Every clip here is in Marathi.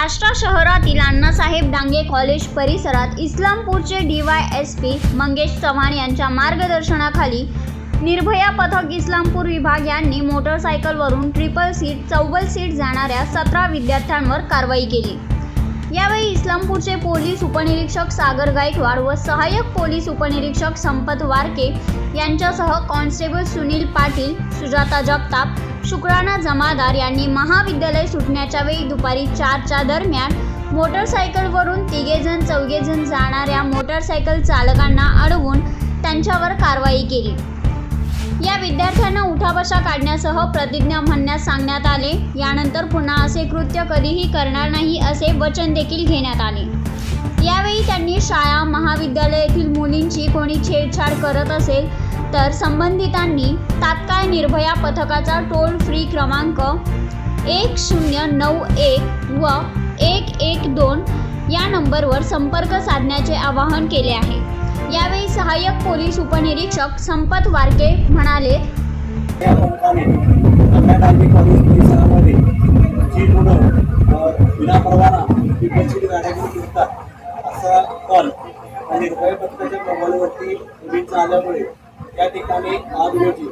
आष्टा शहरातील अण्णासाहेब डांगे कॉलेज परिसरात इस्लामपूरचे D Y S P Mangesh Chavan यांच्या मार्गदर्शनाखाली निर्भया पथक इस्लामपूर विभाग यांनी मोटरसायकलवरून ट्रिपल सीट चौबल सीट जाणाऱ्या सतरा विद्यार्थ्यांवर कारवाई केली. यावेळी इस्लामपूरचे पोलीस उपनिरीक्षक सागर गायकवाड व सहाय्यक पोलीस उपनिरीक्षक संपत वारके यांच्यासह कॉन्स्टेबल सुनील पाटील सुजाता जगताप शुक्राना जमादार यांनी महाविद्यालय सुटण्याच्या वेळी दुपारी चारच्या दरम्यान मोटरसायकलवरून तिघेजण चौघेजण जाणाऱ्या मोटरसायकल चालकांना अडवून त्यांच्यावर कारवाई केली. या विद्यार्थ्यांना उठाबशा काढण्यासह प्रतिज्ञा म्हणण्यास सांगण्यात आले. यानंतर पुन्हा असे कृत्य कधीही करणार नाही असे वचन देखील घेण्यात आले. यावेळी त्यांनी शाळा महाविद्यालय येथील मुलींची कोणी छेडछाड करत असेल तर संबंधितांनी तात्काळ निर्भया पथकाचा टोल फ्री क्रमांक एक शून्य नऊ एक व एक एक दोन या नंबरवर संपर्क साधण्याचे आवाहन केले आहे. यावेळी सहाय्यक पोलीस उपनिरीक्षक संपत वारके म्हणाले या पथकाने कर्नाटकी कॉलेज परिसरामध्ये जी मुलं अ, विनापरवाना विपक्षी असा कॉल या निर्भय पथकाच्या मोबाईलवरती आल्यामुळे त्या ठिकाणी आज रोजी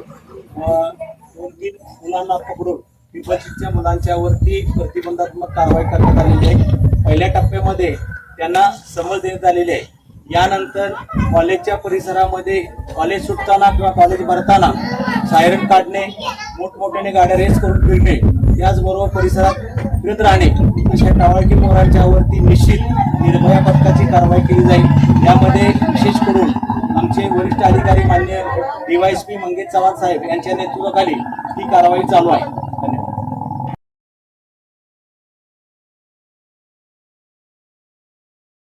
दोन तीन मुलांना पकडून विपक्षीच्या मुलांच्यावरती प्रतिबंधात्मक कारवाई करण्यात आलेली आहे. पहिल्या टप्प्यामध्ये त्यांना समज देण्यात आलेली आहे. यानंतर कॉलेजच्या परिसरामध्ये कॉलेज सुटताना किंवा कॉलेज भरताना सायरन काढणे मोठमोठ्याने गाड्या रेस करून फिरणे त्याचबरोबर परिसरात फिरत राहणे अशा टावळकी मोहरांच्यावरती निश्चित निर्भया पथकाची कारवाई केली जाईल. यामध्ये विशेष करून आमचे वरिष्ठ अधिकारी मान्य डीवायएसपी मंगेश चव्हाण साहेब यांच्या नेतृत्वाखाली ही कारवाई चालू आहे.